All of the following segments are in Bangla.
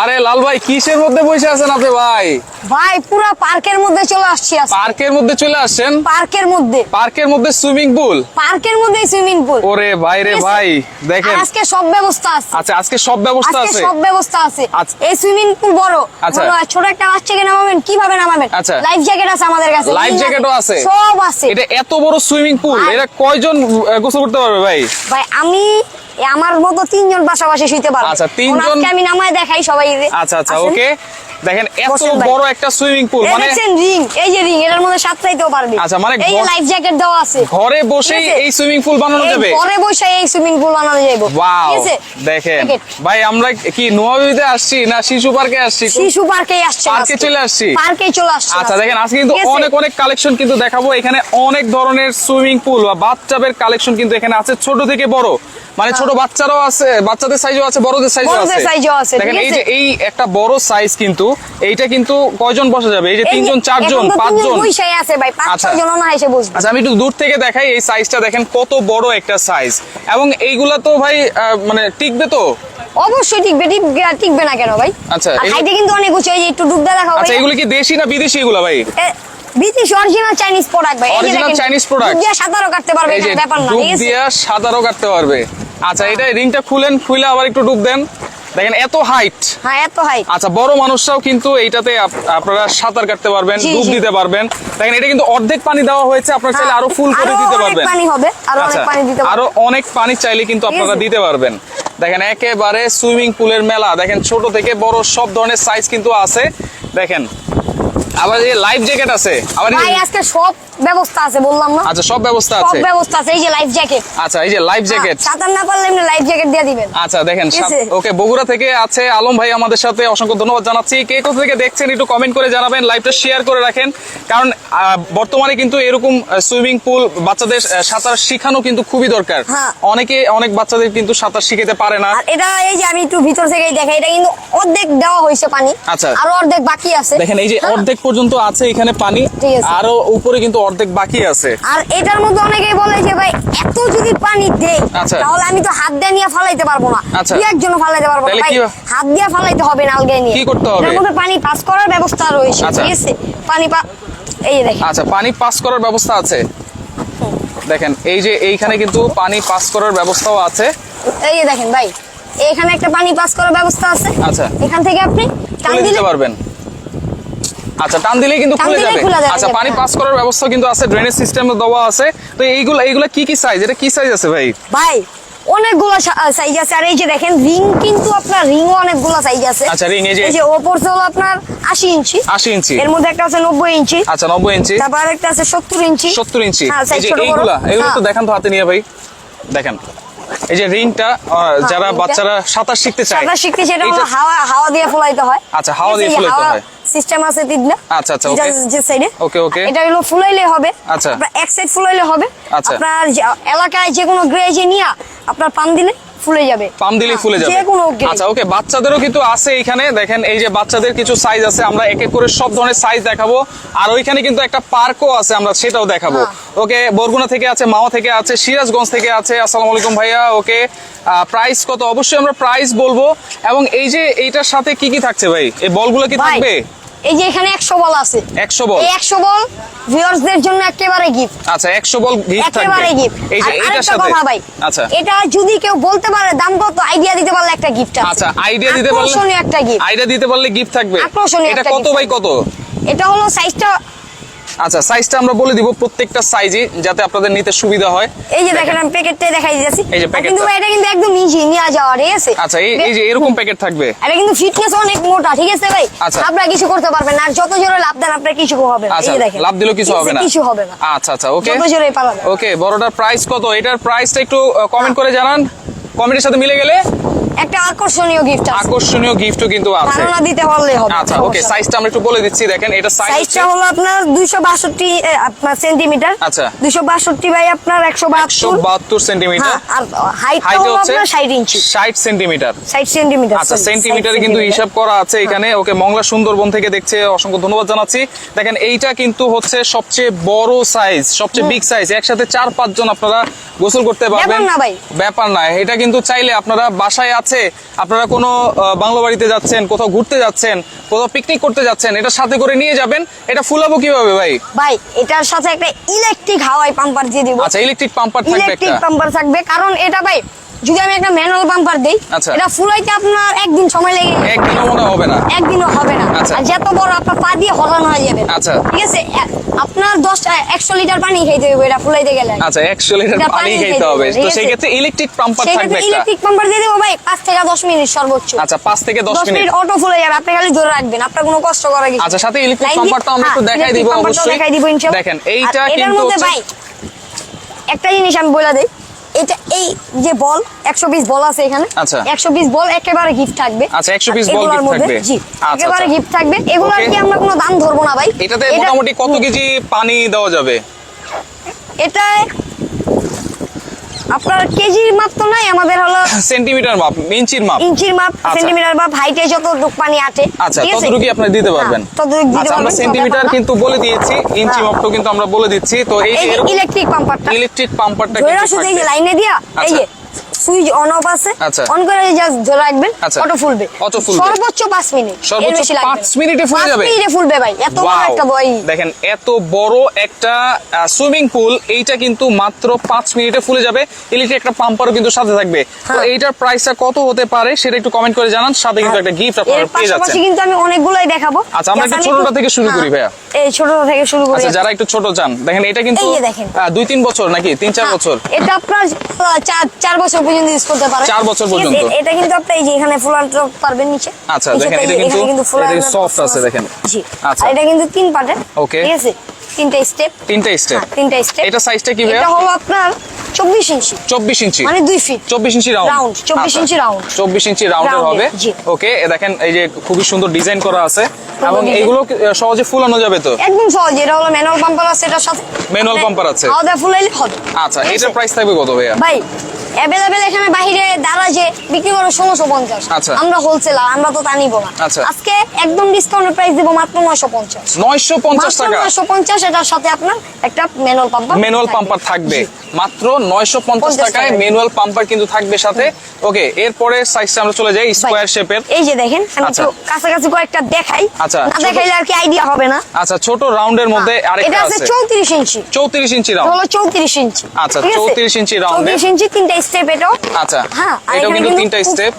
আরে লাল ভাই কিসের মধ্যে বসে আছেন আপনি ভাই? ভাই পুরো পার্কের মধ্যে চলে আসছি। পার্কের মধ্যে চলে আসছেন? পার্কের মধ্যে। পার্কের মধ্যে সুইমিং পুল? পার্কের মধ্যে সুইমিং পুল। ওরে ভাই রে ভাই দেখেন। আজকে সব ব্যবস্থা আছে। আচ্ছা আজকে সব ব্যবস্থা আজকে আছে? সব ব্যবস্থা আছে। আচ্ছা। এই সুইমিং পুল বড়। আচ্ছা। ছোট একটা বাচ্চাকে নামাবেন? কীভাবে নামাবেন? আচ্ছা। লাইফ জ্যাকেট আছে আমাদের কাছে। লাইফ জ্যাকেটও আছে। সব আছে। এটা এত বড় সুইমিং পুল এটা কয়জন গোসল করতে পারবে ভাই? ভাই আমি আমার মতো তিনজন পাশাপাশি শুইতে পারব। আচ্ছা, তিনজন- আমি নামায় দেখাই সবাই। আচ্ছা আচ্ছা ওকে। দেখেন এত ভাই। বড় একটা সুইমিং পুল মানে রিং এই যে রিং এটার মধ্যে সাঁতরাইতেও পারবে। আচ্ছা, মানে এই লাইফ জ্যাকেট দেওয়া আছে। ঘরে বসেই এই সুইমিং পুল বানানো যাবে? ঘরে বসে এই সুইমিং পুল বানানো যাবে ওয়াও ঠিক আছে? দেখেন। ভাই আমরা কি নোয়াবিতে আসছি না শিশু পার্কে আসছি? শিশু পার্কে আসছি পার্কে চলে আসছি? পার্কে চলে আসছি আচ্ছা দেখেন আজকে কিন্তু অনেক অনেক কালেকশন কিন্তু দেখাবো। এখানে অনেক ধরনের সুইমিং পুল বা বাচ্চাদের কালেকশন কিন্তু এখানে আছে ছোট থেকে বড়। মানে ছোট বাচ্চারাও আছে বাচ্চাদের সাইজও আছে বড়দের সাইজও হ্যাঁ। বড়দের আছে। size আছে, দেখেন এই যে এই একটা বড় সাইজ কিন্তু এইটা কিন্তু কয়জন বসা যাবে? এই যে তিনজন চারজন পাঁচজন? বইসাই আছে ভাই পাঁচ আচ্ছা। জন না এসে বসবে। আচ্ছা আমি একটু দূর থেকে দেখাই এই সাইজটা দেখেন কত বড় একটা সাইজ এবং এইগুলা তো ভাই মানে টিকবে তো? অবশ্যই টিকবে টিকবে টিকবে না কেন ভাই? আচ্ছা, হাইটে কিন্তু অনেক উঁচু এই যে একটু ডুবদা দেখাও আচ্ছা এগুলো কি দেশি না বিদেশি এগুলা ভাই? ব্রিটিশ অরিজিনাল চাইনিজ প্রোডাক্ট ভাই। দেখেন, Chinese দিয়ে সাঁতারও কাটতে পারবে ব্যাপার না দিয়া সাঁতারও কাটতে পারবে। আচ্ছা এটা রিংটা খুলেন খুলে আবার একটু ডুব দেন। দেখেন এত হাইট হ্যাঁ এত হাইট আচ্ছা বড় মানুষরাও কিন্তু এইটাতে আপনারা সাঁতার কাটতে পারবেন ডুব দিতে পারবেন। দেখেন এটা কিন্তু অর্ধেক পানি দেওয়া হয়েছে আপনারা চাইলে আরও ফুল করে দিতে পারবেন। পানি হবে আরও অনেক আচ্ছা পানি দিতে আরও অনেক পানি চাইলে কিন্তু আপনারা দিতে পারবেন। দেখেন একেবারে সুইমিং পুলের মেলা। দেখেন ছোট থেকে বড় সব ধরনের সাইজ কিন্তু আছে। দেখেন আবার এই লাইফ জ্যাকেট আছে। আবার ভাই আজকে সব ব্যবস্থা আছে বললাম না? আচ্ছা সব ব্যবস্থা সব ব্যবস্থা আছে এই যে লাইফ জ্যাকেট আচ্ছা এই যে লাইফ জ্যাকেট সাঁতার না পারলে এমনি লাইফ জ্যাকেট দিয়ে দিবেন। আচ্ছা দেখেন ওকে বগুড়া থেকে আছে আলম ভাই আমাদের সাথে। অসংখ্য ধন্যবাদ জানাচ্ছি। কে কোথা থেকে দেখছেন একটু কমেন্ট করে জানাবেন লাইভটা শেয়ার করে রাখেন। কারণ বর্তমানে কিন্তু এরকম সুইমিং পুল বাচ্চাদের সাঁতার শেখানো কিন্তু খুবই দরকার। হ্যাঁ। অনেকে অনেক বাচ্চাদের কিন্তু সাঁতার শিখাতে পারে না। এটা এই যে আমি একটু ভিতর থেকে দেখাই এটা কিন্তু অর্ধেক দেওয়া হয়েছে পানি। আচ্ছা। আরও অর্ধেক বাকি আছে। দেখেন এই যে হ্যাঁ। অর্ধেক পর্যন্ত আছে এখানে পানি। আরও উপরে কিন্তু অর্ধেক বাকি আছে আর এটার মধ্যে অনেকেই বলে যে ভাই এত যদি পানি দেই আচ্ছা। তাহলে আমি তো হাত দিয়ে নিয়ে ফালাইতে পারব না আচ্ছা। দুই একজন ফালাইতে পারব না ভাই হাত দিয়ে ফালাইতে হবে না আলগায় নিয়ে কি করতে হবে? এটার মধ্যে পানি পাস করার ব্যবস্থা রয়েছে আচ্ছা। ঠিক আছে পানি এই দেখেন আচ্ছা পানি পাস করার ব্যবস্থা আছে দেখেন এই যে এইখানে কিন্তু পানি পাস করার ব্যবস্থাও আছে এই দেখেন ভাই এখানে একটা পানি পাস করার ব্যবস্থা আছে আচ্ছা। এখান থেকে আপনি টান দিতে পারবেন আচ্ছা টান দিলেই কিন্তু খুলে যাবে। আচ্ছা পানি হ্যাঁ। পাস করার ব্যবস্থা কিন্তু আছে ড্রেনেজ সিস্টেম দেওয়া আছে। তো এইগুলো এইগুলো কি কি সাইজ এটা কি সাইজ আছে ভাই? ভাই অনেকগুলো সাইজ আছে। আর এই যে দেখেন রিং কিন্তু আপনার রিংও অনেকগুলো সাইজ আছে। আচ্ছা, ring এই যে- এই যে ওপর হলো আপনার আশি ইঞ্চি। আশি ইঞ্চি। এর মধ্যে একটা আছে নব্বই ইঞ্চি। আচ্ছা নব্বই ইঞ্চি। তারপর একটা আছে সত্তর ইঞ্চি। সত্তর ইঞ্চি। হ্যাঁ, এই যে এইগুলা এগুলো তো হ্যাঁ। দেখান তো হাতে নিয়ে ভাই। দেখেন। এই যে রিংটা যারা বাচ্চারা সাঁতার শিখতে চায় সাঁতার শিখতে সেটা হলো হাওয়া হাওয়া দিয়ে ফুলাইতে হয়। আচ্ছা, হাওয়া দিয়ে ফুলাইতে হয়। সিস্টেম আছে তিনটা আচ্ছা, আচ্ছা, okay. যে সাইডে Okay, okay. এটা হলো ফুলাইলে হবে। আচ্ছা। আপনার এক সাইড ফুলাইলে হবে। আচ্ছা। আপনার এলাকায় যে কোনো গ্রেজে নিয়ে আপনার পান দিলে ফুলে যাবে। পাম দিলেই হ্যাঁ, ফুলে যাবে। যে কোনো গ্রেজ আচ্ছা ওকে বাচ্চাদেরও কিন্তু আছে এখানে। দেখেন এই যে বাচ্চাদের কিছু সাইজ আছে আমরা এক এক করে সব ধরনের সাইজ দেখাবো। আর ওইখানে কিন্তু একটা পার্কও আছে আমরা সেটাও দেখাবো। হ্যাঁ। ওকে বরগুনা থেকে আছে মাওয়া থেকে আছে সিরাজগঞ্জ থেকে আছে আসসালামু আলাইকুম ভাইয়া ওকে প্রাইস কত? অবশ্যই আমরা প্রাইস বলব। এবং এই যে এইটার সাথে কি কি থাকছে ভাই? এই বলগুলো কি থাকবে? এই যে এখানে একশো বল আছে। একশো বল। এই একশো বল ভিউয়ার্সদের জন্য একেবারে গিফট আচ্ছা একশো বল গিফট থাকবে। একেবারে গিফট এই যে সাথে। ভাই আচ্ছা। এটা যদি কেউ বলতে পারে দাম কত আইডিয়া দিতে পারলে একটা গিফট আছে। আচ্ছা আইডিয়া দিতে পারলে আকর্ষণীয় একটা গিফট আইডিয়া দিতে পারলে গিফট থাকবে। আকর্ষণীয় এটা কত বাই কত? এটা হলো সাইজটা আচ্ছা সাইজটা আমরা বলে দিব প্রত্যেকটা সাইজই যাতে আপনাদের নিতে সুবিধা হয়। এই যে দেখেন। আমি প্যাকেটটা দেখাই দিয়েছি এই যে আর প্যাকেটটা। কিন্তু এটা কিন্তু একদম ইজি নিয়ে যাওয়া ঠিক আছে? আচ্ছা এই এই যে এরকম প্যাকেট থাকবে? এটা কিন্তু ফিটনেস অনেক মোটা ঠিক আছে ভাই? আচ্ছা। আপনারা কিছু করতে পারবেন আর যত জোরে লাভ দেন আপনার কিছু হবে না। এই আচ্ছা দেখেন। লাভ দিলেও কিছু হবে না। কিছু হবে না। আচ্ছা আচ্ছা ওকে যত জোরে পালাবে ওকে বড়টার প্রাইস কত? এটার প্রাইসটা একটু কমেন্ট করে জানান। কমেন্টের সাথে মিলে গেলে একটা আকর্ষণীয় গিফট আছে। আকর্ষণীয় গিফটও কিন্তু আছে। ধারণা দিতে পারলে হবে আচ্ছা ওকে সাইজটা আমরা একটু বলে দিচ্ছি দেখেন এটা সাইজ সাইজটা হলো আপনার দুইশো বাষট্টি আপনার সেন্টিমিটার আচ্ছা। দুইশো বাষট্টি বাই আপনার একশো একশো বাহাত্তর বাহাত্তর সেন্টিমিটার হ্যাঁ আর হাইট হচ্ছে আপনার ষাট ইঞ্চি ষাট সেন্টিমিটার ষাট সেন্টিমিটার আচ্ছা সেন্টিমিটারে কিন্তু হিসাব করা আছে এখানে। ওকে মংলা সুন্দরবন থেকে দেখছে অসংখ্য ধন্যবাদ জানাচ্ছি। দেখেন এইটা কিন্তু হচ্ছে সবচেয়ে বড় সাইজ সবচেয়ে বিগ সাইজ একসাথে চার পাঁচ জন আপনারা গোসল করতে পারবেন। ব্যাপার না ভাই। ব্যাপার না এটা কিন্তু চাইলে আপনারা বাসায় আছে আপনারা কোনো বাংলো বাড়িতে যাচ্ছেন কোথাও ঘুরতে যাচ্ছেন কোথাও পিকনিক করতে যাচ্ছেন এটা সাথে করে নিয়ে যাবেন এটা ফুলাবো কীভাবে ভাই ভাই এটার সাথে একটা ইলেকট্রিক হাওয়াই পাম্পার দিয়ে দিব আচ্ছা ইলেকট্রিক পাম্পার থাকবে ইলেকট্রিক পাম্পার থাকবে কারণ এটা ভাই যদি আমি একটা ম্যানুয়াল পাম্পার দেই আচ্ছা। এটা ফুলাইতে আপনার একদিন সময় লাগে যাবে। একদিনও মনে হবে না একদিনও হবে না আচ্ছা। আর যত বড় আপনার পা দিয়ে হলানো হয়ে যাবে আচ্ছা। ঠিক আছে আপনার দশ একশো লিটার পানি খাইতে হবে এটা ফুলাইতে গেলে। আচ্ছা একশো লিটার পানি খাইতে হবে। তো সেই ক্ষেত্রে ইলেকট্রিক পাম্পার থাকবে একটা? ইলেকট্রিক পাম্পার দিয়ে দেবো ভাই পাঁচ থেকে দশ মিনিট সর্বোচ্চ। আচ্ছা পাঁচ থেকে দশ দশ মিনিট। মিনিট অটো ফুলে যাবে আপনি খালি ধরে রাখবেন আপনার কোনো কষ্ট করার কিছু আচ্ছা, সাথে ইলেকট্রিক আমরা একটু দেখাই দিব অবশ্যই। দেখাই দিব ইনশাআল্লাহ। দেখেন, এইটা কিন্তু মধ্যে ভাই একটা জিনিস আমি বলে দিই। এটা এই যে বল একশো বিশ বল আছে এখানে। আচ্ছা। একশো বিশ বল একেবারে গিফট থাকবে। আচ্ছা, 120 বল গিফট থাকবে। জি আচ্ছা, একেবারে আচ্ছা। গিফট থাকবে। এগুলো আর কি আমরা কোনো দাম ধরবো না ভাই। এটাতে মোটামুটি কত কেজি পানি দেওয়া যাবে? এটা আপনার কেজির মাপ তো নাই আমাদের হলো সেন্টিমিটার মাপ ইঞ্চির মাপ ইঞ্চির মাপ আচ্ছা। সেন্টিমিটার মাপ হাইটে যত দুঃখ পানি আটে আচ্ছা? ততটুকুই আপনি দিতে পারবেন হ্যাঁ, ততটুকু দিতে পারবেন আমরা সেন্টিমিটার। কিন্তু বলে দিয়েছি ইঞ্চি হ্যাঁ। মাপটাও কিন্তু আমরা বলে দিচ্ছি তো এই ইলেকট্রিক পাম্পারটা ইলেকট্রিক পাম্পারটা ধরে শুধু এই লাইনে দিয়া এই আচ্ছা। যে সুইচ অন অফ আছে। আচ্ছা। অন করে জাস্ট ধরে রাখবেন আচ্ছা। অটো ফুলবে। Auto ফুলবে। সর্বোচ্চ 5 মিনিট। সর্বোচ্চ বেশি লাগবে পাঁচ না। মিনিটে ফুলে পাঁচ যাবে? মিনিটে ফুলবে ভাই। এত বড় একটা বই। দেখেন এত বড় একটা সুইমিং পুল এইটা কিন্তু মাত্র পাঁচ মিনিটে ফুলে যাবে। ইলেকট্রিক একটা পাম্পারও কিন্তু সাথে থাকবে। তো হ্যাঁ। এইটার প্রাইসটা কত হতে পারে সেটা একটু কমেন্ট করে জানান। সাথে কিন্তু একটা গিফট আপনারা পেয়ে যাচ্ছেন। কিন্তু আমি অনেকগুলোই দেখাবো। আচ্ছা, আমরা একটু ছোটটা থেকে শুরু করি হ্যাঁ, ভাইয়া। এই ছোটটা থেকে শুরু করি। আচ্ছা যারা একটু ছোট চান। দেখেন এটা কিন্তু দুই তিন বছর নাকি? তিন চার হ্যাঁ, বছর? এটা আপনার চার চার বছর পর্যন্ত ইউজ করতে পারেন। চার বছর পর্যন্ত। এটা কিন্তু আপনি এই যে এখানে ফুলাতে পারবেন নিচে। আচ্ছা, দেখেন, এটা কিন্তু- এটা soft আছে, দেখেন। জি। আচ্ছা। এটা কিন্তু তিন পার্টের Okay. ঠিক আছে? তিনটা স্টেপ তিনটা স্টেপ তিনটা স্টেপ এটা সাইজটা কি ভাইয়া? এটা হলো আপনার চব্বিশ ইঞ্চি। চব্বিশ ইঞ্চি। মানে দুই ফিট চব্বিশ inch round Round, 24 inch round। চব্বিশ ইঞ্চি রাউন্ডের হবে। ওকে দেখেন এই যে খুবই সুন্দর ডিজাইন করা আছে। এবং। এগুলো সহজে ফুলানো যাবে তো? একদম সহজ। এটা হলো ম্যানুয়াল পাম্পার আছে এটার সাথে মানে pumper আছে। ফুলাইলে হবে। আচ্ছা এটার প্রাইস থাকবে কত ভাইয়া? ভাই অ্যাভেলেবেল এখানে যে বিক্রি করে ষোলোশো পঞ্চাশ। আচ্ছা। আমরা হোলসেলার আমরা তো তা নিবো না। আচ্ছা। আজকে একদম ডিসকাউন্টের প্রাইস দিব মাত্র নয়শো পঞ্চাশ। নয়শো পঞ্চাশ টাকা? নয়শো পঞ্চাশ এটার সাথে আপনার একটা ম্যানুয়াল পাম্পার ম্যানুয়াল পাম্পার থাকবে। মাত্র নয়শো পঞ্চাশ টাকায়। ম্যানুয়াল পাম্পার কিন্তু থাকবে সাথে। ওকে এরপরে সাইজটা আমরা চলে যাই স্কোয়ার শেপের এই যে দেখেন আমি আচ্ছা। একটু কাছাকাছি কয়েকটা দেখাই। আচ্ছা, না ছোট- দেখাইলে আর কি আইডিয়া হবে না। আচ্ছা ছোট রাউন্ডের মধ্যে এটা আরেকটা আছে আছে। চৌত্রিশ ইঞ্চি। চৌত্রিশ ইঞ্চি রাউন্ড হলো চৌত্রিশ ইঞ্চি। আচ্ছা, ঠিক আছে? 34 ইঞ্চি এর। চৌত্রিশ ইঞ্চি তিনটা স্টেপ এটাও। আচ্ছা হ্যাঁ এখানে কিন্তু তিনটা স্টেপ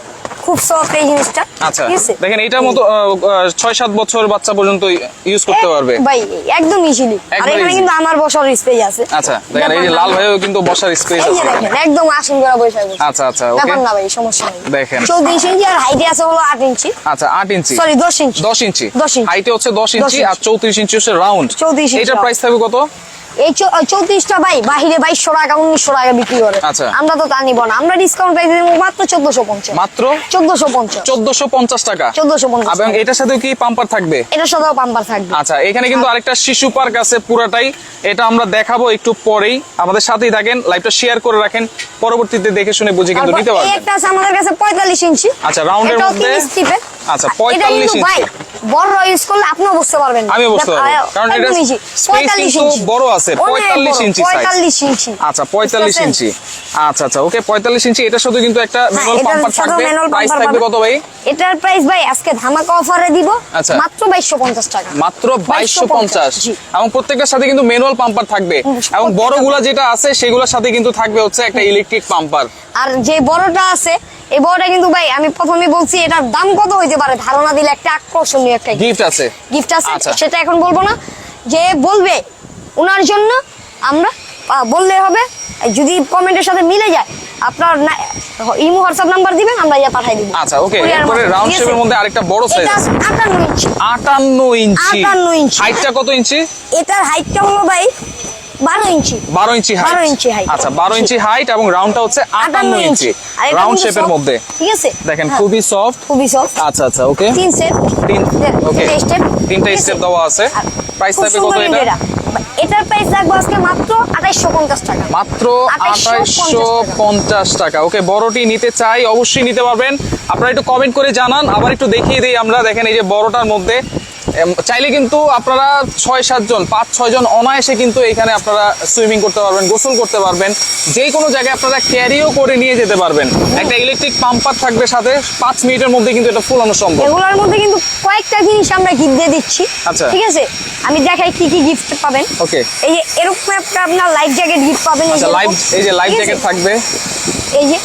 খুব সফট এই জিনিসটা আচ্ছা দেখেন এটার মতো আহ, আহ, ছয় সাত বছর বাচ্চা পর্যন্ত ইউজ করতে পারবে। ভাই একদম ইজিলি আর এখানে কিন্তু আমার বসার স্পেস আছে। আচ্ছা দেখেন এই যে লাল ভাইও কিন্তু বসার স্পেস আছে দেখেন একদম আসিন করে বসে বসে। আচ্ছা আচ্ছা ওকে। ব্যাপার না ভাই সমস্যা নেই। দেখেন। চৌত্রিশ ইঞ্চি আর হাইটে আছে হলো আট ইঞ্চি আচ্ছা আট ইঞ্চি সরি দশ ইঞ্চি দশ ইঞ্চি দশ ইঞ্চি। হাইটে হচ্ছে দশ ইঞ্চি ইঞ্চি। আর চৌত্রিশ ইঞ্চি হচ্ছে রাউন্ড 34 ইঞ্চি round। প্রাইস থাকবে কত? এই চৌত্রিশটা ভাই বাহিরে বাইশশো টাকা উনিশশো টাকা বিক্রি করে। আচ্ছা। আমরা তো তা নিব না। আমরা ডিসকাউন্ট প্রাইস দিব মাত্র চোদ্দশো পঞ্চাশ। মাত্র? চোদ্দশো পঞ্চাশ। চোদ্দশো পঞ্চাশ টাকা। চোদ্দশো পঞ্চাশ এবং এটার সাথেও কি পাম্পার থাকবে? এটার সাথেও পাম্পার থাকবে। আচ্ছা এখানে কিন্তু আরেকটা শিশু পার্ক আছে পুরাটাই। এটা আমরা দেখাবো একটু পরেই। আমাদের সাথেই থাকেন লাইভটা শেয়ার করে রাখেন। পরবর্তীতে দেখে শুনে বুঝে কিন্তু নিতে পারবেন। একটা আছে আমাদের কাছে পঁয়তাল্লিশ ইঞ্চি। আচ্ছা, এটাও মধ্যে? আচ্ছা, 45 ইঞ্চি। বড় ইউজ করলে আপনিও বুঝতে পারবেন না। আমিও বুঝতে পারব। কারণ এটা 45 কিন্তু। বড় আছে, 45 ইঞ্চি size। 45 ইঞ্চি আচ্ছা পঁয়তাল্লিশ বুঝতে ইঞ্চি আচ্ছা আচ্ছা ওকে পঁয়তাল্লিশ ইঞ্চি এটার সাথে কিন্তু একটা ম্যানুয়াল পাম্পার থাকবে প্রাইস থাকবে কত ভাই এটার প্রাইস ভাই আজকে ধামাকা অফারে দিব আচ্ছা। মাত্র বাইশশো পঞ্চাশ টাকা মাত্র বাইশশো পঞ্চাশ জি। এবং প্রত্যেকটার সাথে কিন্তু ম্যানুয়াল পাম্পার থাকবে এবং বড়গুলা যেটা আছে সেগুলোর সাথে কিন্তু থাকবে হচ্ছে একটা ইলেকট্রিক পাম্পার আর যে বড়টা আছে এই বড়টা কিন্তু ভাই আমি প্রথমে বলছি এটার দাম কত হইতে পারে ধারণা দিলে একটা আকর্ষণীয় একটা গিফট আছে। গিফট আছে আচ্ছা। সেটা এখন বলব না। যে বলবে ওনার জন্য আমরা বললে হবে যদি কমেন্টের সাথে মিলে যায় আপনার ইমো হোয়াটসঅ্যাপ নাম্বার দিবেন আমরা ইয়া পাঠাই দিব। আচ্ছা ওকে এরপরে রাউন্ড শেপের মধ্যে আরেকটা বড় সাইজ এটা আছে। আটান্ন ইঞ্চি। আটান্ন ইঞ্চি। 58 ইঞ্চি। হাইটটা কত ইঞ্চি? এটার হাইটটা হলো ভাই বারো ইঞ্চি। বারো ইঞ্চি হাইট 12 ইঞ্চি height। আচ্ছা বারো ইঞ্চি হাইট এবং রাউন্ডটা হচ্ছে আটান্ন ইঞ্চি। রাউন্ড শেপের মধ্যে। ঠিক আছে? দেখেন হ্যাঁ, খুবই সফট খুবই সফট আচ্ছা আচ্ছা ওকে তিন সেট তিন ওকে তিনটা স্টেপ তিনটা স্টেপ দেওয়া আছে। প্রাইস থাকবে কত এটা? এটার প্রাইস রাখব আজকে মাত্র আঠাইশশো পঞ্চাশ টাকা। মাত্র 2850 টাকা। ওকে বড়টি নিতে চাই অবশ্যই নিতে পারবেন। আপনারা একটু কমেন্ট করে জানান আবার একটু দেখিয়ে দিই আমরা। দেখেন এই যে বড়টার মধ্যে চাইলে কিন্তু আপনারা ছয় সাতজন পাঁচ ছয় জন অনায়াসে কিন্তু এখানে আপনারা সুইমিং করতে পারবেন গোসল করতে পারবেন। যে কোনো জায়গায় আপনারা ক্যারিও করে নিয়ে যেতে পারবেন। একটা ইলেকট্রিক পাম্পার থাকবে সাথে পাঁচ মিনিটের মধ্যে কিন্তু এটা ফুলানো সম্ভব। এগুলোর মধ্যে কিন্তু কয়েকটা জিনিস আমরা গিফট দিয়ে দিচ্ছি। আচ্ছা। ঠিক আছে? আমি দেখাই কি কি গিফট পাবেন। ওকে এই যে এরকম একটা আপনার লাইফ জ্যাকেট গিফট পাবেন আচ্ছা লাইফ এই যে লাইফ জ্যাকেট থাকবে। এই যে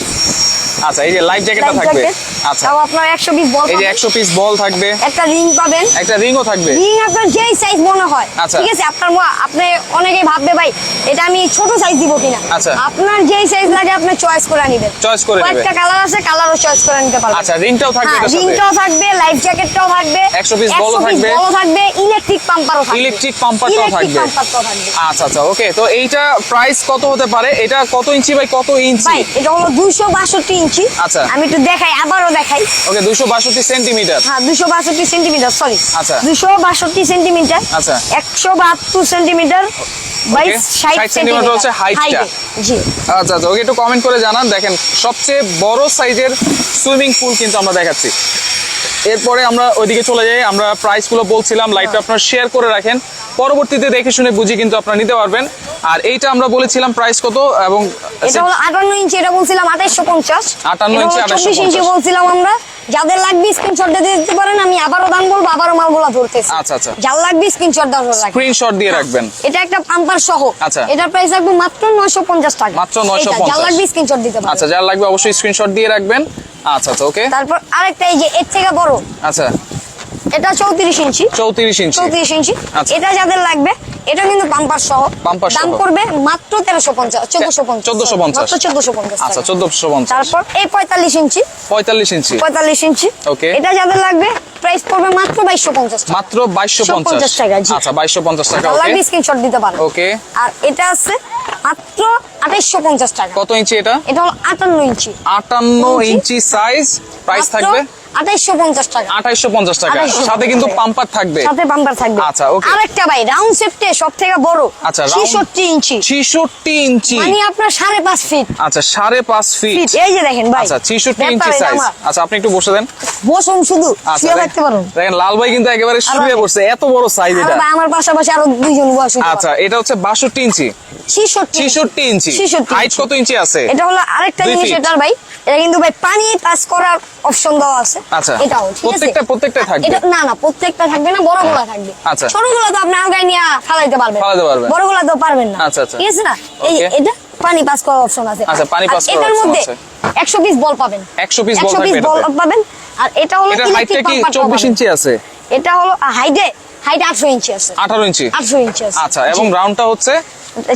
আচ্ছা এই যে লাইফ জ্যাকেটটা থাকবে। আচ্ছা। তাও আপনার একশো পিস বল এই যে একশো পিস বল থাকবে। একটা রিং পাবেন। একটা রিংও থাকবে। রিং আপনার যেই সাইজ মনে হয়। আচ্ছা। ঠিক আছে আপনার আপনি অনেকেই ভাববে ভাই এটা আমি ছোট সাইজ দিব কিনা? আচ্ছা। আপনার যেই সাইজ লাগে আপনি চয়েস করে নেবেন। চয়েস করে নেবে কয়েকটা কালার আছে কালারও চয়েস করে নিতে পারবেন। আচ্ছা রিংটাও থাকবে হ্যাঁ রিংটাও থাকবে লাইফ জ্যাকেটটাও থাকবে 100 piece বলও 100 থাকবে। বলও থাকবে ইলেকট্রিক পাম্পারও থাকবে। ইলেকট্রিক। পাম্পারটাও থাকবে। আচ্ছা আচ্ছা ওকে তো এইটা প্রাইস কত হতে পারে? এটা কত ইঞ্চি বাই কত ইঞ্চি? ভাই এটা হলো দুইশো বাষট্টি ইঞ্চি। আচ্ছা। আমি একটু দেখাই আবারও দেখাই। ওকে দুশো বাষট্টি সেন্টিমিটার। হ্যাঁ দুশো বাষট্টি সেন্টিমিটার সরি আচ্ছা। দুশো বাষট্টি সেন্টিমিটার আচ্ছা। একশো বাহাত্তর সেন্টিমিটার বাই 60 সেন্টিমিটার হচ্ছে height টা। জি। আচ্ছা আচ্ছা ওকে একটু কমেন্ট করে জানান। দেখেন সবচেয়ে বড় সাইজের সুইমিং পুল কিন্তু আমরা দেখাচ্ছি। এরপরে আমরা ওইদিকে চলে যাই। আমরা প্রাইসগুলো বলছিলাম লাইভটা আপনারা শেয়ার করে রাখেন। পরবর্তীতে দেখে শুনে বুঝি কিন্তু আপনারা নিতে পারবেন। আর এইটা আমরা বলেছিলাম প্রাইস কত এবং এটা হলো আটান্ন ইঞ্চি এটা বলছিলাম আঠাইশো পঞ্চাশ। 58 ইঞ্চি, চব্বিশ 2850 ইঞ্চি বলছিলাম আমরা। যাদের লাগবে স্ক্রিনশট দিয়ে দিতে পারেন আমি আবারও দাম বলব আবারও মালগুলা ধরতেছি। আচ্ছা, আচ্ছা। যার লাগবে স্ক্রিনশট দেওয়া লাগবে স্ক্রিনশট দিয়ে রাখবেন। এটা একটা পাম্পার সহ। আচ্ছা। এটার প্রাইস রাখব মাত্র নয়শো পঞ্চাশ টাকা। মাত্র 950 যার লাগবে স্ক্রিনশট দিতে পারেন। আচ্ছা যার লাগবে অবশ্যই স্ক্রিনশট দিয়ে রাখবেন। আচ্ছা আচ্ছা ওকে তারপর আরেকটা এই যে এর থেকে বড়। আচ্ছা। এটা চৌত্রিশ ইঞ্চি। চৌত্রিশ ইঞ্চি। চৌত্রিশ ইঞ্চি। আচ্ছা। এটা যাদের লাগবে এটা কিন্তু পাম্পার সহ। Bumper দাম। পড়বে মাত্র তেরোশো পঞ্চাশ চোদ্দশো পঞ্চাশ 1450 মাত্র চোদ্দশো পঞ্চাশ আচ্ছা টাকা। চোদ্দশো পঞ্চাশ। তারপর এই পঁয়তাল্লিশ ইঞ্চি। পঁয়তাল্লিশ ইঞ্চি। পঁয়তাল্লিশ ইঞ্চি। Okay. এটা যাদের লাগবে প্রাইস পড়বে মাত্র বাইশশো পঞ্চাশ টাকা। মাত্র বাইশশো 150 পঞ্চাশ টাকা, জি। আচ্ছা বাইশশো পঞ্চাশ টাকা যার ওকে লাগবে স্ক্রিনশট দিতে পারেন। ওকে আর এটা আছে মাত্র আঠাইশশো পঞ্চাশ টাকা। কত ইঞ্চি এটা? এটা হলো আটান্ন ইঞ্চি। আটান্ন ইঞ্চি। ইঞ্চি সাইজ প্রাইস থাকবে? টাকা। পঞ্চাশ টাকা। 2850 সাথে কিন্তু পাম্পার থাকবে। সাথে বাম্পার থাকবে। আচ্ছা. আরেকটা ভাই রাউন্ড বড়। আচ্ছা, ইঞ্চি। ইঞ্চি। মানে আপনার ফিট আচ্ছা ফিট ফিট এই যে দেখেন ভাই। আচ্ছা ইঞ্চি সাইজ আচ্ছা আপনি একটু বসে দেন। বসুন শুধু আচ্ছা শুয়ে থাকতে পারুন। দেখেন লাল ভাই কিন্তু একেবারে শুয়ে পড়ছে। এত বড় সাইজ এটা। ভাই আমার পাশাপাশি আরও দুইজন বয়স আচ্ছা এটা হচ্ছে বাষট্টি ইঞ্চি। ছিষট্টি ছিষট্টি ইঞ্চি। ছিষট্টি হাইট কত ইঞ্চি আছে? এটা হলো আরেকটা জিনিস। এটার ভাই। এটা কিন্তু ভাই পানি টাচ করার অপশন দেওয়া আছে। আচ্ছা। এটাও ঠিক আছে? প্রত্যেকটা- প্রত্যেকটা থাকবে? এটা না না প্রত্যেকটা থাকবে না বড়গুলা থাকবে। আচ্ছা। ছোটগুলো তো আপনি আলগায় নিয়ে ফালাইতে পারবেন। ফালাইতে পারবেন। বড়গুলা তো পারবেন না। আচ্ছা, আচ্ছা। ঠিক আছে না? এই এটা পানি পাস করার অপশন আছে। আচ্ছা, পানি pass করার এটার মধ্যে 100 পিস বল পাবেন। 100 piece ball 100 থাকবে piece বল পাবেন। আর এটা হলো এটার হাইটটা electric কি pump পাবেন। চব্বিশ ইঞ্চি আছে? এটা হলো হাইটে হাইট 800 ইঞ্চি আছে। আঠারো ইঞ্চি? 800 ইঞ্চি আছে। আচ্ছা এবং রাউন্ডটা হচ্ছে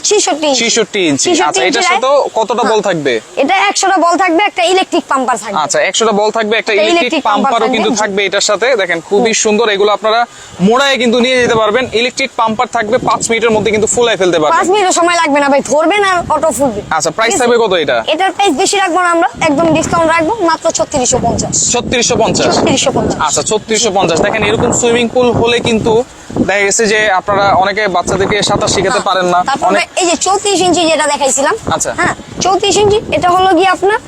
66 ইঞ্চি। ছিষট্টি ইঞ্চি। 66 আচ্ছা এটার সাথেও কতটা বল হ্যাঁ। থাকবে? এটা 100টা বল থাকবে একটা ইলেকট্রিক পাম্পার থাকবে। আচ্ছা বল থাকবে একটা ইলেকট্রিক পাম্পারও কিন্তু থাকবে এটার সাথে। দেখেন খুবই সুন্দর এগুলো আপনারা মোড়ায় কিন্তু নিয়ে যেতে পারবেন। ইলেকট্রিক পাম্পার থাকবে পাঁচ মিনিটের মধ্যে কিন্তু ফুলাই ফেলতে পাঁচ পারবেন মিনিটের সময় লাগবে না ভাই ধরবেন আর অটো ফুলবে। আচ্ছা, থাকবে কত এটা? এটার প্রাইস বেশি রাখব না আমরা একদম ডিসকাউন্ট রাখব মাত্র ছত্রিশশো পঞ্চাশ। ছত্রিশশো পঞ্চাশ? ছত্রিশশো পঞ্চাশ। আচ্ছা ছত্রিশশো পঞ্চাশ। দেখেন এরকম সুইমিং পুল হলে কিন্তু দেখা গেছে যে আপনারা অনেকে বাচ্চাদেরকে সাঁতার শিখাতে পারেন না তারপর এই যে চৌত্রিশ ইঞ্চি যেটা দেখাইছিলাম আচ্ছা। হ্যাঁ চৌত্রিশ ইঞ্চি এটা হলো গিয়ে আপনার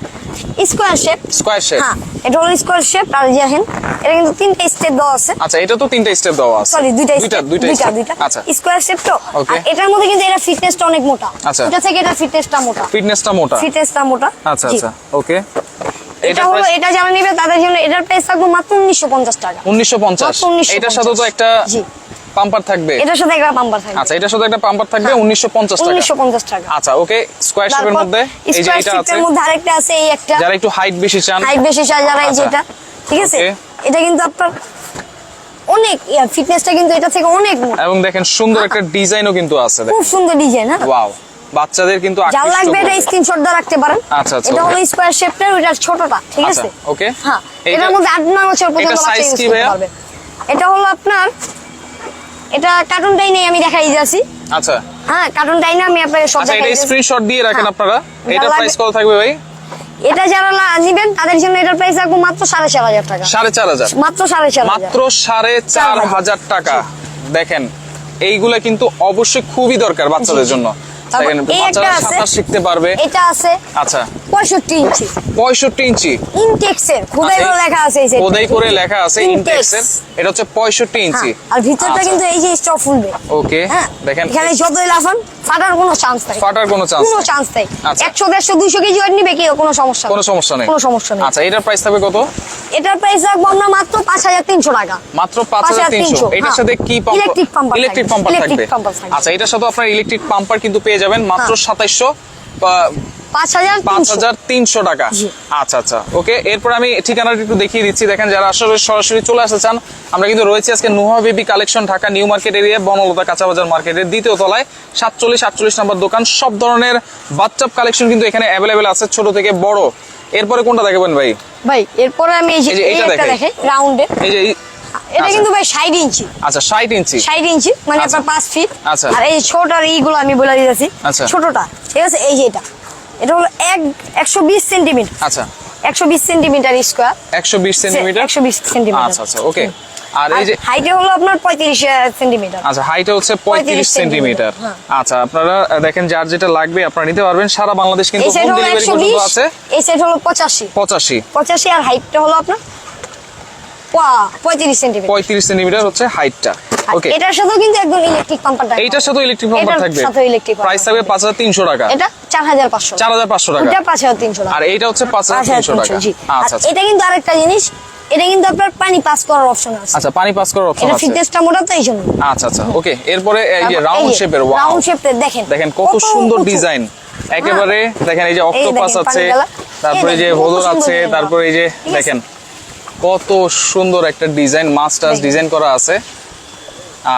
স্কোয়ার শেপ স্কোয়ার শেপ হ্যাঁ এটা হলো স্কোয়ার শেপ আর দেখেন এটা কিন্তু তিনটা স্টেপ দেওয়া আছে। আচ্ছা এটা তো তিনটা স্টেপ দেওয়া আছে। সরি দুইটা দুইটা দুইটা দুইটা আচ্ছা। স্কোয়ার শেপ তো আর এটার মধ্যে কিন্তু এটা ফিটনেসটা অনেক মোটা। আচ্ছা। এটা থেকে এটা ফিটনেসটা মোটা। ফিটনেসটা মোটা। ফিটনেসটা মোটা। আচ্ছা আচ্ছা ওকে এটা হলো এটা যারা নেবে তাদের জন্য এটার প্রাইস থাকবে মাত্র উনিশশো পঞ্চাশ টাকা। উনিশশো পঞ্চাশ। মাত্র 1950 এটার সাথে তো একটা। পাম্পার থাকবে? এটার সাথে একটা পাম্পার থাকবে। আচ্ছা এটার সাথে একটা পাম্পার থাকবে উনিশশো পঞ্চাশ টাকা। উনিশশো পঞ্চাশ টাকা। আচ্ছা ওকে স্কোয়ার শেপের মধ্যে এই যে এটা আছে। মধ্যে আরেকটা আছে এই একটা। যারা একটু হাইট বেশি চান। হাইট বেশি চায় যারা এই আচ্ছা। যেটা ঠিক আছে? এটা কিন্তু আপনার অনেক ফিটনেসটা কিন্তু এটা থেকে অনেক এবং দেখেন সুন্দর একটা ডিজাইনও কিন্তু আছে খুব সুন্দর ডিজাইন হ্যাঁ? ওয়াও বাচ্চাদের কিন্তু আকৃষ্ট লাগবে এটা স্ক্রিনশট দিয়ে রাখতে পারেন। আচ্ছা, আচ্ছা, এটা হলো স্কোয়ার শেপটার ওইটা ছোটটা ঠিক আচ্ছা আছে? ওকে। হ্যাঁ এটার মধ্যে আট নয় বছর পর্যন্ত বাচ্চা ইউজ করতে? পারবে। এটা হলো আপনার এটা কার্টুনটাই নেই আমি দেখাই দিয়েছি আচ্ছা। হ্যাঁ কার্টুনটাই না আমি আপনাকে সব আচ্ছা এটা স্ক্রিনশট দিয়ে রাখেন হ্যাঁ। আপনারা। লাগবে- প্রাইস কত থাকবে ভাই? এটা যারা নিবেন তাদের জন্য এটার প্রাইস রাখব মাত্র সাড়ে চার হাজার টাকা। সাড়ে চার হাজার? মাত্র সাড়ে চার মাত্র সাড়ে চার হাজার। টাকা। দেখেন এইগুলা কিন্তু অবশ্যই খুবই দরকার বাচ্চাদের জন্য। শিখতে পারবে। এটা আছে। আচ্ছা। পঁয়ষট্টি ইঞ্চি। পঁয়ষট্টি ইঞ্চি। ইনটেক্সের খোদাই করে লেখা আছে এই। খোদাই করে লেখা আছে ইনটেক্সের। এটা হচ্ছে পঁয়ষট্টি ইঞ্চি। হ্যাঁ, আর ভিতরটা আচ্ছা। কিন্তু এই যে স্টক ফুলবে। ওকে হ্যাঁ দেখেন। এখানে যতই লাফান ফাটার কোনো চান্স নাই। ফাটার কোনো চান্স কোনো চান্স নেই। আচ্ছা। একশো দেড়শো দুইশো কেজি ওয়েট নিবে কি? কোনো সমস্যা কোনো সমস্যা নেই। কোনো সমস্যা নেই। আচ্ছা এটার প্রাইস থাকবে কত? এটার প্রাইস রাখব আমরা মাত্র পাঁচ হাজার তিনশো টাকা। মাত্র পাঁচ হাজার তিনশো। এটার হ্যাঁ। সাথে কি pumper ইলেকট্রিক থাকবে। পাম্পার থাকবে। থাকবে। আচ্ছা এটার সাথে আপনার ইলেকট্রিক পাম্পার কিন্তু পেয়ে যাবেন। মাত্র হ্যাঁ। সাতাইশশো পাঁচ হাজার পাঁচ তিনশো হাজার তিনশো টাকা। আচ্ছা আচ্ছা। ওকে এরপর আমি ঠিকানাটা একটু দেখিয়ে দিচ্ছি। দেখেন যারা আসলে সরাসরি চলে আসতে চান আমরা কিন্তু রয়েছে আজকে Nuha baby collection Dhaka new market area Banalata কাঁচা বাজার মার্কেটের দ্বিতীয় তলায়। সাতচল্লিশ আটচল্লিশ নাম্বার দোকান। সব ধরনের বাচ্চাপ কালেকশন কিন্তু এখানে অ্যাভেলেবেল আছে ছোট থেকে বড়। এরপরে কোনটা দেখাবেন ভাই? ভাই এরপরে আমি এই যে একটা দেখাই। দেখে রাউন্ডে এই যে এটা আচ্ছা। কিন্তু ভাই ষাট ইঞ্চি। আচ্ছা ষাট ইঞ্চি। ষাট ইঞ্চি মানে আচ্ছা। আপনার পাঁচ ফিট আচ্ছা। আর এই ছোটটার এইগুলো আমি বলে দিতেছি। আচ্ছা। ছোটটা ঠিক আছে? এই যে এটা। এটা হলো এক একশো বিশ সেন্টিমিটার। আচ্ছা। একশো বিশ সেন্টিমিটার স্কোয়ার একশো বিশ সেন্টিমিটার? একশো বিশ সেন্টিমিটার। আচ্ছা আচ্ছা ওকে আর এই যে হাইটে হলো আপনার পঁয়ত্রিশ সেন্টিমিটার। আচ্ছা হাইটে হচ্ছে পঁয়ত্রিশ 35 সেন্টিমিটার হ্যাঁ। আচ্ছা আপনারা দেখেন যার যেটা লাগবে আপনারা নিতে পারবেন। সারা বাংলাদেশ কিন্তু হোম ডেলিভারি পর্যন্ত আছে। এই সাইড হলো পঁচাশি। পঁচাশি। পঁচাশি আর হাইটটা হলো আপনার পা- পঁয়ত্রিশ সেন্টিমিটার। পঁয়ত্রিশ সেন্টিমিটার হচ্ছে হাইটটা ওকে এটার সাথেও কিন্তু একদম ইলেকট্রিক পাম্পার এইটার সাথে ইলেকট্রিক পাম্পার এটার থাকবে। সাথেও pumper প্রাইস থাকবে পাঁচ হাজার তিনশো টাকা। এটা চার হাজার পাঁচশো। চার হাজার পাঁচশো টাকা। এটা পাঁচ হাজার তিনশো টাকা। আর এইটা হচ্ছে পাঁচ হাজার পাঁচ হাজার তিনশো টাকা আচ্ছা আচ্ছা। এটা কিন্তু আরেকটা জিনিস এটা কিন্তু আপনার পানি পাস করার অপশন আছে। আচ্ছা পানি পাস করার অপশন এটা ফিটনেসটা মোটা জন্য আচ্ছা আচ্ছা ওকে। এরপরে এই যে রাউন্ড শেপের রাউন্ড শেপে দেখেন। দেখেন কত সুন্দর ডিজাইন একেবারে দেখেন এই যে অক্টোপাস আছে তারপরে যে সুন্দর আছে তারপরে এই যে দেখেন কত সুন্দর একটা ডিজাইন মাস্টার্স ডিজাইন করা আছে।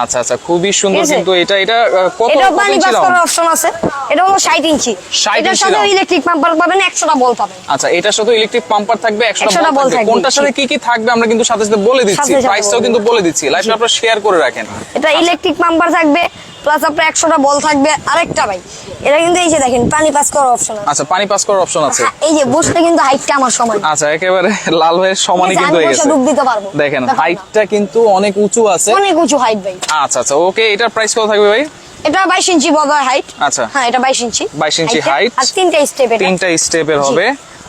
আচ্ছা আচ্ছা খুবই সুন্দর কিন্তু এটা এটা কত এটা পানি পাস? করার অপশন আছে। এটা হলো 60 ইঞ্চি। এটার সাথে ইলেকট্রিক পাম্পার পাবেন 100টা বল পাবেন। আচ্ছা এটার সাথে ইলেকট্রিক পাম্পার থাকবে 100টা 100টা বল থাকবে। কোনটার সাথে কি কি থাকবে আমরা কিন্তু সাথে সাথে বলে দিচ্ছি। প্রাইসটাও কিন্তু বলে দিচ্ছি। লাইভটা আপনারা শেয়ার করে রাখেন। এটা ইলেকট্রিক পাম্পার থাকবে প্লাস আপনার 100টা বল থাকবে আরেকটা ভাই। এটা কিন্তু এই যে দেখেন পানি পাস করার অপশন আছে। আচ্ছা পানি পাস করার অপশন আছে। হ্যাঁ, এই যে বসলে কিন্তু হাইটটা আমার সমান। আচ্ছা একেবারে লাল ভাইয়ের সমানই কিন্তু হয়ে গেছে। ডুব দিতে পারব। দেখেন। হাইটটা কিন্তু অনেক উঁচু আছে। অনেক উঁচু হাইট ভাই। আচ্ছা আচ্ছা ওকে এটার প্রাইস কত থাকবে ভাই? এটা 22 ইঞ্চি বড় হাইট আচ্ছা। হ্যাঁ এটা 22 ইঞ্চি। 22 ইঞ্চি height-টা। আর তিনটা স্টেপ এটা তিনটা স্টেপের হবে।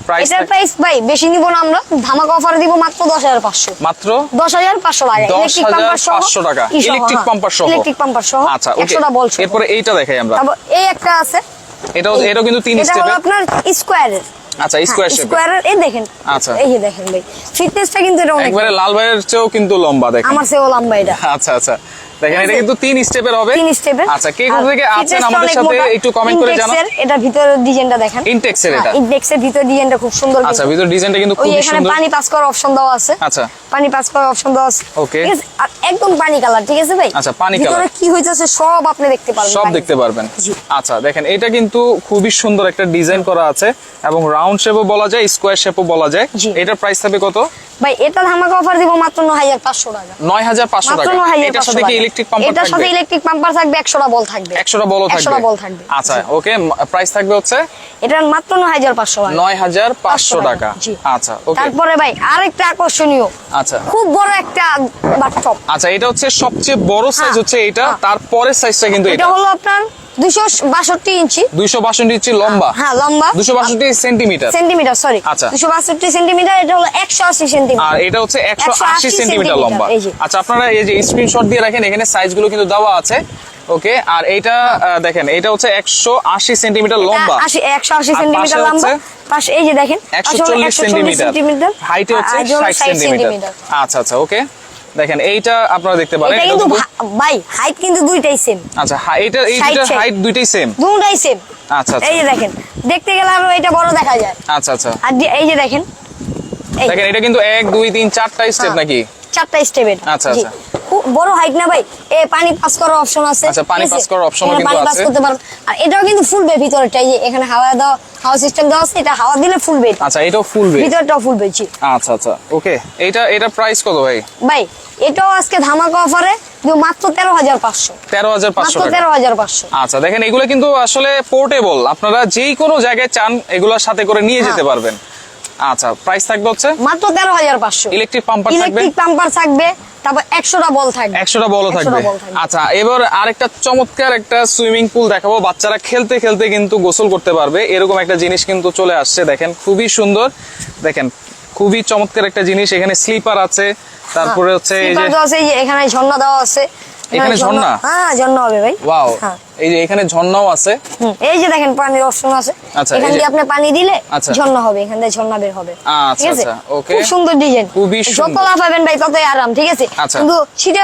প্রাইস প্রাইস ভাই বেশি নিব না আমরা। ধামাকা অফার দিব মাত্র 10500 মাত্র? 10500 টাকা। ইলেকট্রিক পাম্পার সহ পাঁচশো টাকা। ইলেকট্রিক হ্যাঁ। পাম্পার সহ। ইলেকট্রিক পাম্পার সহ। আচ্ছা ওকে 100টা বল সহ। এরপরে এইটা দেখাই আমরা। তারপর এই একটা আছে। এটাও এই- এটাও কিন্তু তিন এটা হলো আপনার স্কোয়ারের আচ্ছা স্কোয়ার স্কোয়ারের এই দেখেন। আচ্ছা। এই দেখেন ভাই। ফিটনেসটা কিন্তু এটা অনেক একবারে লাল ভাইয়ের চেয়েও কিন্তু লম্বা দেখেন। আমার চেয়েও লম্বা এটা। আচ্ছা আচ্ছা। দেখেন এটা কিন্তু তিন স্টেপের হবে। তিন স্টেপের আচ্ছা কে কোথা থেকে আছেন আমাদের সাথে? একটু কমেন্ট করে জানান। এটা ভিতরের ডিজাইনটা দেখেন। ইনটেক্সের এটা? ইনটেক্সের ভিতর ডিজাইনটা খুব সুন্দর আচ্ছা ভিতর ডিজাইনটা কিন্তু ওই খুবই এখানে সুন্দর। পানি পাস করার অপশন দেওয়া আছে। আচ্ছা। পানি পাস করার অপশন দেওয়া আছে। Okay. ঠিক আছে? একদম পানি কালার ঠিক আছে ভাই? আচ্ছা, পানি ভিতরে কি হইতাছে সব আপনি দেখতে পারবেন সব দেখতে পারবেন। আচ্ছা দেখেন এটা কিন্তু খুবই সুন্দর একটা ডিজাইন করা আছে এবং রাউন্ড শেপও বলা যায় স্কোয়ার শেপও বলা যায়। এটার প্রাইস থাকবে কত? ভাই এটা ধামাকা অফার দিব মাত্র 9500 টাকা। নয় হাজার পাঁচশো মাত্র টাকা। 9500 এটার সাথে কি ইলেকট্রিক পাম্পার এটার সাথে ইলেকট্রিক পাম্পার থাকবে 100টা বল থাকবে। 100টা থাকবে। বল থাকবে। আচ্ছা ওকে প্রাইস থাকবে হচ্ছে? এটার মাত্র 9500 টাকা। নয় হাজার পাঁচশো টাকা। আচ্ছা ওকে তারপরে ভাই আরেকটা আকর্ষণীয়। আচ্ছা। খুব বড় একটা বাথটব আচ্ছা এটা হচ্ছে সবচেয়ে বড় সাইজ হ্যাঁ, হচ্ছে এটা। হ্যাঁ। তারপরের সাইজটা কিন্তু এটা এটা। হলো আপনার 262 ইঞ্চি। দুইশো বাষট্টি ইঞ্চি লম্বা? হ্যাঁ লম্বা। দুশো বাষট্টি সেন্টিমিটার? সেন্টিমিটার সরি আচ্ছা। 262 সেন্টিমিটার এটা হলো 180 সেন্টিমিটার। আর এটা হচ্ছে 180 সেন্টিমিটার লম্বা। আচ্ছা আপনারা এই যে স্ক্রিনশট দিয়ে রাখেন এখানে সাইজগুলো কিন্তু দেওয়া আছে। ওকে আর এইটা দেখেন এটা হচ্ছে একশো আশি সেন্টিমিটার লম্বা। আশি একশো আশি আর সেন্টিমিটার পাশে লম্বা। পাশে এই যে দেখেন একশো চল্লিশ 140 সেন্টিমিটার। হাইটে হচ্ছে আজ হলো ষাট 60 সেন্টিমিটার। আচ্ছা আচ্ছা ওকে দেখেন এইটা আপনারা দেখতে পারেন এটা কিন্তু ভাই হাইট কিন্তু দুইটাই সেম আচ্ছা এইটা এই Side হাইট দুইটাই সেম দুইটাই সেম আচ্ছা আচ্ছা। এই যে দেখেন দেখতে গেলে আমরা এটা বড় দেখা যায়। আচ্ছা আচ্ছা। আর এই যে দেখেন দেখেন এটা কিন্তু এক দুই তিন চারটা স্টেপ হ্যাঁ। নাকি? চারটা স্টেপের আচ্ছা, আচ্ছা। বড় হাইট না ভাই। এ পানি পাস করার অপশন আছে। আচ্ছা, পানি আছে? pass করার কিন্তু পানি pass আছে। করতে আর এটাও কিন্তু ফুলবে ভিতরটা এই যে এখানে হাওয়া দেওয়া হাওয়া সিস্টেম আছে এটা হাওয়া দিলে ফুলবে এটা। আচ্ছা এটাও ফুল বে ভিতরটাও ফুলবে জি। আচ্ছা আচ্ছা। ওকে এইটা এটা প্রাইস কত ভাই? ভাই এটাও আজকে ধামাকা অফারে মাত্র তেরো হাজার পাঁচশো। তেরো হাজার পাঁচশো তেরো হাজার পাঁচশো। আচ্ছা দেখেন এগুলো কিন্তু আসলে পোর্টেবল আপনারা যেই কোনো জায়গায় চান এগুলোর সাথে করে নিয়ে যেতে হ্যাঁ। পারবেন। আচ্ছা প্রাইস থাকবে হচ্ছে? মাত্র তেরো হাজার পাঁচশো। ইলেকট্রিক পাম্পার থাকবে? ইলেকট্রিক পাম্পার থাকবে তারপর একশোটা বল থাকবে। একশোটা বলও থাকবে। আচ্ছা এবার আরেকটা চমৎকার একটা সুইমিং পুল দেখাবো। বাচ্চারা খেলতে খেলতে কিন্তু গোসল করতে পারবে। এরকম একটা জিনিস কিন্তু চলে আসছে দেখেন। খুবই সুন্দর। দেখেন খুবই চমৎকার একটা জিনিস। এখানে স্লিপার আছে তারপরে হচ্ছে এখানে ঝর্ণা দেওয়া আছে। এখানে ঝর্ণা? হ্যাঁ ঝর্ণা হবে ভাই। ওয়াও। হ্যাঁ। এই যে এখানে ঝর্ণাও আছে। এই যে দেখেন পানির অপশন আছে। আচ্ছা, এখান দিয়ে আপনি পানি দিলে আচ্ছা। ঝর্ণা হবে এখান দিয়ে ঝর্ণা বের হবে। আচ্ছা, ঠিক আছে? okay. খুব সুন্দর ডিজাইন খুবই যত সুন্দর। লাফাবেন ভাই ততই আরাম ঠিক আছে। কিন্তু ছিটে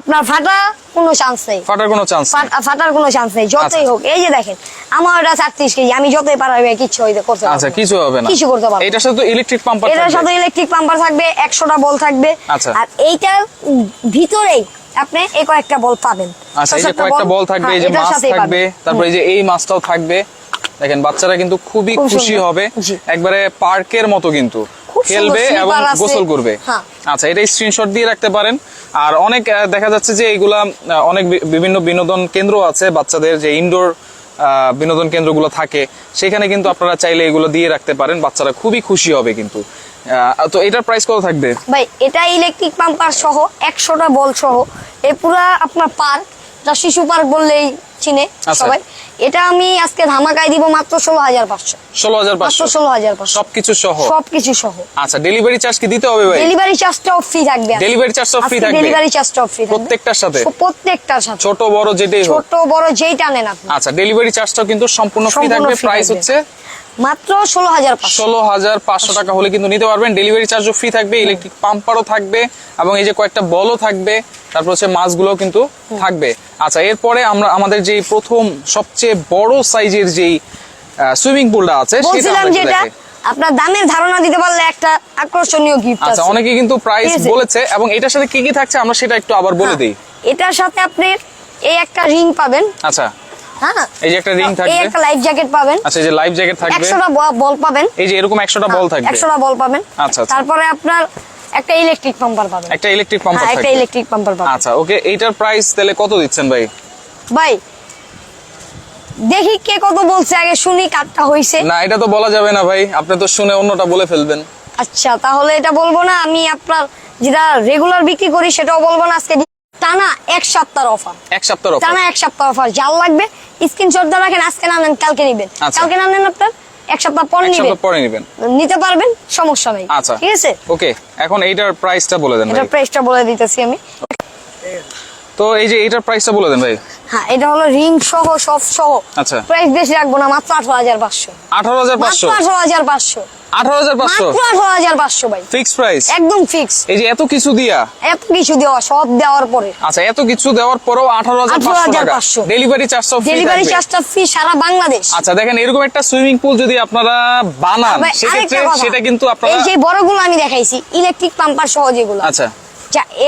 আপনার ফাটা কোনো চান্স নেই। ফাটার কোনো চান্স ফাটার কোনো চান্স নেই যতই। হোক। এই যে দেখেন আমার ওটা চারত্রিশ কেজি আমি যতই পারাবি কিছু হইতে করতে পারব আচ্ছা কিছু হবে না। কিছু করতে পারব এটার সাথে ইলেকট্রিক পাম্পার এটার সাথে ইলেকট্রিক পাম্পার থাকবে একশোটা বল থাকবে। আর এইটার ভিতরেই আপনি এই কয়েকটা বল পাবেন। আচ্ছা এই যে কয়েকটা বল থাকবে হ্যাঁ, এই যে মাছ থাকবে। তারপরে এই যে এই মাছটাও থাকবে। দেখেন বাচ্চারা কিন্তু খুবই খুশি হবে। একবারে পার্কের মতো কিন্তু। খেলবে এবং গোসল করবে। হ্যাঁ। আচ্ছা এটা স্ক্রিনশট দিয়ে রাখতে পারেন। আর অনেক দেখা যাচ্ছে যে এইগুলা অনেক বিভিন্ন বিনোদন কেন্দ্র আছে বাচ্চাদের যে ইনডোর বিনোদন কেন্দ্রগুলো থাকে সেখানে কিন্তু আপনারা চাইলে এগুলো দিয়ে রাখতে পারেন। বাচ্চারা খুবই খুশি হবে কিন্তু। তো এটার প্রাইস কত থাকবে? ভাই এটা ইলেকট্রিক পাম্পার সহ একশোটা বল সহ। এই পুরা আপনার পার্ক যা শিশু পার্ক বললেই চিনে আচ্ছা। সবাই। এটা আমি আজকে ধামাকায় দিব মাত্র ষোলো হাজার পাঁচশো। ষোলো হাজার পাঁচশো। ষোলো হাজার পাঁচশো। সবকিছু সহ? সবকিছু সহ। আচ্ছা ডেলিভারি চার্জ কি দিতে হবে ভাই? ডেলিভারি চার্জটাও ফ্রি থাকবে। ডেলিভারি charge টাও free থাকবে? ডেলিভারি চার্জটাও ফ্রি থাকবে। প্রত্যেকটার সাথে? প্রত্যেকটার সাথে। ছোট বড় যেটাই হোক। ছোট বড় যেইটা নেন আপনি। আচ্ছা ডেলিভারি চার্জটাও কিন্তু সম্পূর্ণ ফ্রি থাকবে। প্রাইস হচ্ছে মাত্র ষোলো হাজার ষোলো হাজার পাঁচশো টাকা হলে কিন্তু নিতে পারবেন। ডেলিভারি চার্জও ফ্রি থাকবে ইলেকট্রিক পাম্পারও থাকবে এবং এই যে কয়েকটা বলও থাকবে তারপর হচ্ছে মাছগুলো কিন্তু থাকবে। আচ্ছা এরপরে আমরা আমাদের যে প্রথম সবচেয়ে বড় সাইজের যেই সুইমিং পুলটা আছে বলছিলাম যেটা আপনার দামের ধারণা দিতে পারলে একটা আকর্ষণীয় গিফট আচ্ছা আছে। অনেকে কিন্তু প্রাইস বলেছে এবং এটার সাথে কি কি থাকছে আমরা সেটা একটু আবার বলে হ্যাঁ, দিই। এটার সাথে আপনি এই একটা রিং পাবেন। আচ্ছা। এই যে একটা রিং এই একটা লাইফ জ্যাকেট পাবেন। আচ্ছা এই যে লাইফ জ্যাকেট থাকবে। একশোটা বল পাবেন। এই যে এরকম একশোটা বল থাকবে। একশোটা বল পাবেন। আচ্ছা, আচ্ছা। তারপরে আপনার একটা ইলেকট্রিক পাম্পার পাবেন। একটা ইলেকট্রিক পাম্পার হ্যাঁ একটা ইলেকট্রিক পাম্পার পাবেন। আচ্ছা ওকে এইটার প্রাইস তাহলে কত দিচ্ছেন ভাই? ভাই দেখি কে কত বলছে আগে শুনি কাটটা হইছে। না এটা তো বলা যাবে না ভাই। আপনি তো শুনে অন্যটা বলে ফেলবেন। আচ্ছা তাহলে এটা বলব না আমি আপনার যেটা রেগুলার বিক্রি করি সেটাও বলব না আজকে টানা এক সপ্তাহ অফার এক সপ্তাহ অফার টানা এক সপ্তাহ অফার যার লাগবে স্ক্রিনশট দিয়ে রাখেন আজকে না নেন কালকে নিবেন। আচ্ছা। কালকে না নেন আপনার এক সপ্তাহ পরে সপ্তাহ পরে নেবেন। নিতে পারবেন সমস্যা নেই। আচ্ছা। ঠিক আছে? ওকে এখন এইটার প্রাইসটা বলে দেন এটার প্রাইসটা বলে দিতেছি আমি। তো এই যে এইটার প্রাইসটা বলে দেন ভাই। হ্যাঁ এটা হলো রিং সহ সব সহ। আচ্ছা। প্রাইস বেশি রাখব না মাত্র আঠারো হাজার পাঁচশো। আঠারো হাজার পাঁচশো? আঠারো হাজার পাঁচশো। আঠারো হাজার পাঁচশো। আঠারো হাজার পাঁচশো ভাই। Fix price? একদম ফিক্স এই যে এত কিছু দিয়া? এত কিছু দেওয়া সব দেওয়ার পরে। আচ্ছা এত কিছু দেওয়ার পরেও আঠারো হাজার পাঁচশো ডেলিভারি চার্জটাও ডেলিভারি চার্জটা ফ্রি সারা বাংলাদেশ। আচ্ছা দেখেন এরকম একটা সুইমিং পুল যদি আপনারা বানান সেক্ষেত্রে সেটা কিন্তু এই যে বড়গুলো আমি দেখাইছি ইলেকট্রিক পাম্পার সহ যেগুলো। আচ্ছা।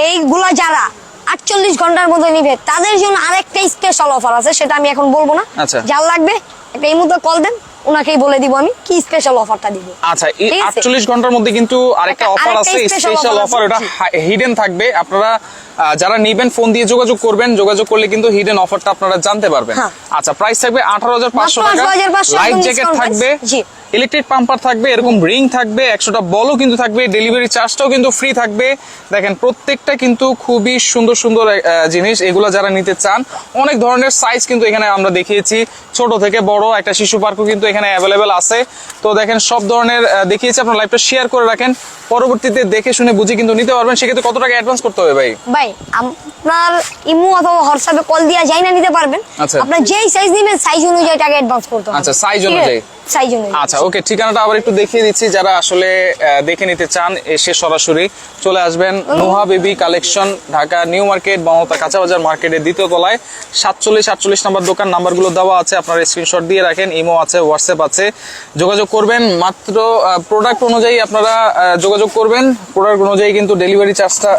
এইগুলা যারা আটচল্লিশ ঘণ্টার মধ্যে নিবে তাদের জন্য আরেকটা স্পেশাল অফার আছে সেটা আমি এখন বলব না। আচ্ছা। যার লাগবে একটা এই মুহূর্তে কল দেন। ওনাকেই বলে দিব আমি কি স্পেশাল অফারটা দিব। আচ্ছা এই ঠিক আছে? আটচল্লিশ ঘণ্টার মধ্যে কিন্তু আরেকটা অফার আছে স্পেশাল অফার ওটা হিডেন থাকবে। আপনারা যারা নিবেন ফোন দিয়ে যোগাযোগ করবেন যোগাযোগ করলে কিন্তু হিডেন অফারটা আপনারা জানতে পারবেন। হ্যাঁ। আচ্ছা প্রাইস থাকবে আঠারো হাজার পাঁচশো মাত্র টাকা। লাইফ জ্যাকেট থাকবে জি। ইলেকট্রিক পাম্পার থাকবে এরকম রিং থাকবে একশোটা বলও কিন্তু থাকবে ডেলিভারি চার্জটাও কিন্তু ফ্রি থাকবে। দেখেন প্রত্যেকটা কিন্তু খুবই সুন্দর সুন্দর জিনিস এগুলো যারা নিতে চান অনেক ধরনের সাইজ কিন্তু এখানে আমরা দেখিয়েছি। ছোট থেকে বড় একটা শিশু পার্কও কিন্তু এখানে অ্যাভেলেবেল আছে। তো দেখেন সব ধরনের দেখিয়েছি আপনার লাইভটা শেয়ার করে রাখেন। পরবর্তীতে দেখে শুনে বুঝে কিন্তু নিতে পারবেন। সেক্ষেত্রে কত টাকা অ্যাডভান্স করতে হবে ভাই? ভাই আপনার ইমো অথবা হোয়াটসঅ্যাপে কল দিয়া যাই না নিতে পারবেন। আচ্ছা। আপনার যেই সাইজ নেবেন সাইজ অনুযায়ী টাকা অ্যাডভান্স করতে হবে। আচ্ছা, আছে? অনুযায়ী। সাইজ অনুযায়ী আচ্ছা ওকে ঠিকানাটা আবার একটু দেখিয়ে দিচ্ছি যারা আসলে দেখে নিতে চান এসে সরাসরি চলে আসবেন Noha baby collection Dhaka new market বনতা কাঁচা বাজার মার্কেটের দ্বিতীয় তলায় সাতচল্লিশ আটচল্লিশ নাম্বার দোকান নাম্বারগুলো দেওয়া আছে আপনারা স্ক্রিনশট দিয়ে রাখেন ইমো আছে হোয়াটসঅ্যাপ আছে যোগাযোগ করবেন। মাত্র প্রোডাক্ট অনুযায়ী আপনারা যোগাযোগ করবেন প্রোডাক্ট অনুযায়ী কিন্তু ডেলিভারি চার্জটা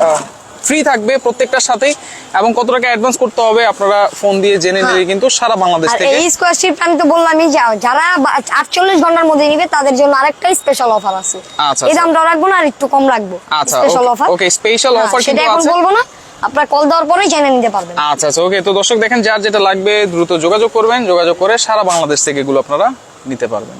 ফ্রি থাকবে প্রত্যেকটার সাথেই এবং কত টাকা অ্যাডভান্স করতে হবে আপনারা ফোন দিয়ে জেনে নিলে কিন্তু সারা বাংলাদেশ থেকে। এই স্কোয়ার শিট আমি তো বললামই যা- যারা আটচল্লিশ ঘণ্টার মধ্যে নিবে তাদের জন্য আরেকটা স্পেশাল অফার আছে। আচ্ছা, এই আচ্ছা। দামটা রাখব না আর একটু কম রাখব। স্পেশাল অফার special offer সেটা কিন্তু এখন বলব না। আপনার কল দেওয়ার পরেই জেনে নিতে পারবেন। আচ্ছা আচ্ছা ওকে তো দর্শক দেখেন যার যেটা লাগবে দ্রুত যোগাযোগ করবেন যোগাযোগ করে সারা বাংলাদেশ থেকে এগুলো আপনারা নিতে পারবেন।